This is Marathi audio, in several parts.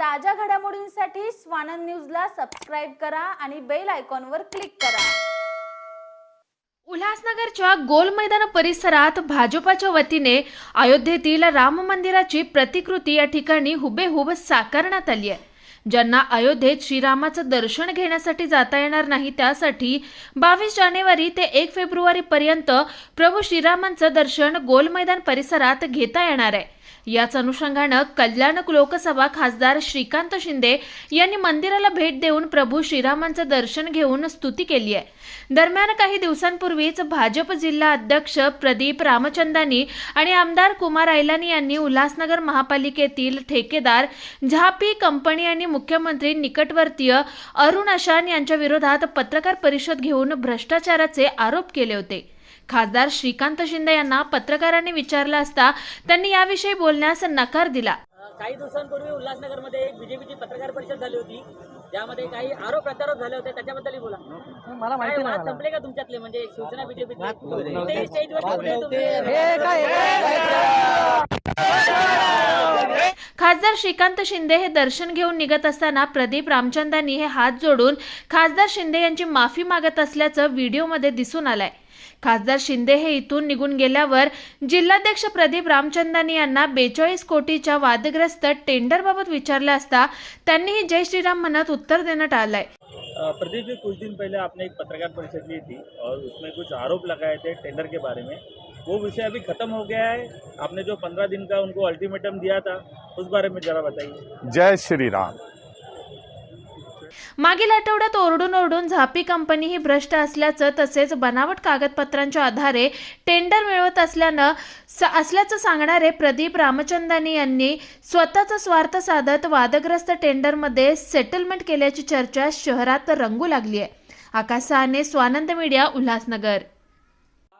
ताज्या घडामोडींसाठी स्वानंद न्यूजला सबस्क्राईब करा आणि बेल आयकॉनवर क्लिक करा. उल्हासनगरच्या गोल मैदान परिसरात भाजपाच्या वतीने अयोध्येतील राम मंदिराची प्रतिकृती या ठिकाणी हुबेहूब साकारण्यात आली आहे. ज्यांना अयोध्येत श्रीरामाचं दर्शन घेण्यासाठी जाता येणार नाही त्यासाठी बावीस जानेवारी ते एक फेब्रुवारी पर्यंत प्रभू श्रीरामांचं दर्शन गोल मैदान परिसरात घेता येणार आहे. याच अनुषंगानं कल्याण लोकसभा खासदार श्रीकांत शिंदे यांनी मंदिराला भेट देऊन प्रभू श्रीरामांचं दर्शन घेऊन स्तुती केली आहे. दरम्यान काही दिवसांपूर्वीच भाजप जिल्हा अध्यक्ष प्रदीप रामचंदानी आणि आमदार कुमार ऐलानी यांनी उल्हासनगर महापालिकेतील ठेकेदार झापी कंपनी आणि मुख्यमंत्री निकटवर्तीय अरुण अशान यांच्या विरोधात पत्रकार परिषद घेऊन भ्रष्टाचाराचे आरोप केले होते. खासदार श्रीकांत शिंदे यांना पत्रकारांनी विचारलं असता त्यांनी याविषयी बोलण्यास नकार दिला. काही दिवसांपूर्वी उल्हासनगरमध्ये एक बीजेपीची पत्रकार परिषद झाली होती. ज्यामध्ये काही आरोप प्रत्यारोप झाले होते. त्याच्याबद्दलही बोला. मला माहिती वाद नाही संपले का तुमच्यातले? म्हणजे शिवसेना बीजेपी. स्टेजवर खासदार श्रीकांत शिंदे हे दर्शन घेऊन निघत असताना प्रदीप रामचंदानी हे हात जोडून खासदार शिंदे यांची माफी मागत असल्याचं व्हिडिओमध्ये दिसून आलंय. खासदार शिंदे हे इथून निघून गेल्यावर जिल्हाध्यक्ष प्रदीप रामचंदानी यांना बेचाळीस कोटीच्या वादग्रस्त टेंडरबाबत विचारलं असता त्यांनीही जय श्रीराम म्हणत उत्तर देणं टाळलंय प्रदीप जी कुछ दिन पहले आपने एक पत्रकार परिषद ली थी और उसमें कुछ आरोप लगाए थे टेंडर के बारे में। वो विषय अभी खत्म हो गया है। आपने जो पंद्रह दिन का उनको अल्टीमेटम दिया था उस बारे में जरा बताइए। जय श्री राम। मागील आठवड्यात ओरडून ओरडून झापी कंपनी ही भ्रष्ट असल्याचं तसेच बनावट कागदपत्रांच्या आधारे टेंडर मिळवत असल्यानं स- असल्याचं सांगणारे प्रदीप रामचंदानी यांनी स्वतःचा स्वार्थ साधत वादग्रस्त टेंडरमध्ये सेटलमेंट केल्याची चर्चा शहरात रंगू लागली आहे. आकाश सहाने स्वानंद मीडिया उल्हासनगर.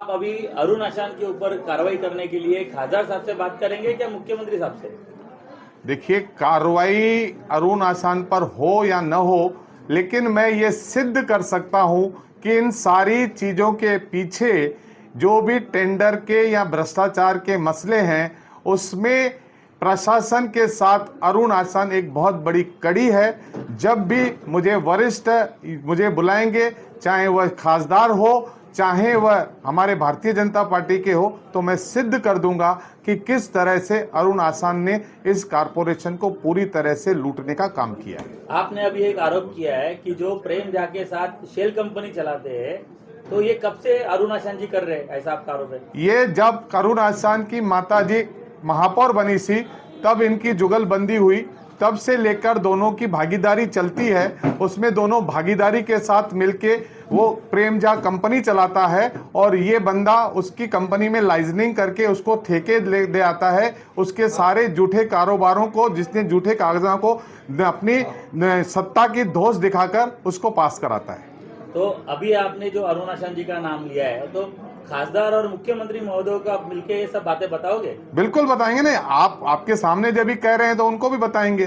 अभी अरुण आशान के ऊपर कार्रवाई करने के लिए खासदार साहब से बात करेंगे क्या मुख्यमंत्री साहब से? देखिए, कार्रवाई अरुण आसान पर हो या न हो, लेकिन मैं ये सिद्ध कर सकता हूँ कि इन सारी चीज़ों के पीछे जो भी टेंडर के या भ्रष्टाचार के मसले हैं, उसमें प्रशासन के साथ अरुण आसान एक बहुत बड़ी कड़ी है। जब भी मुझे वरिष्ठ मुझे बुलाएँगे, चाहे वह खासदार हो चाहे वह हमारे भारतीय जनता पार्टी के हो तो मैं सिद्ध कर दूँगा कि किस तरह से अरुण आसान ने इस कारपोरेशन को पूरी तरह से लूटने का काम किया है। आपने अभी एक आरोप किया है कि जो प्रेम झा के साथ शेल कंपनी चलाते हैं तो ये कब से अरुण आसान जी कर रहे हैं ऐसा आपका आरोप है? ये जब अरुण आसान की माता जी महापौर बनी सी तब इनकी जुगलबंदी हुई तब से लेकर दोनों की भागीदारी चलती है उसमें दोनों भागीदारी के साथ मिलके वो प्रेम झा कंपनी चलाता है और ये बंदा उसकी कंपनी में लाइजनिंग करके उसको ठेके ले दे आता है। उसके सारे जूठे कारोबारों को जिसने जूठे कागजात को अपनी सत्ता की धोस दिखाकर उसको पास कराता है। तो अभी आपने जो अरुण आशान जी का नाम लिया है तो खासदार और मुख्यमंत्री महोदय को आप मिलके ये सब बातें बताओगे? बिल्कुल बताएँगे ना आप आपके सामने जब भी कह रहे हैं तो उनको भी बताएँगे।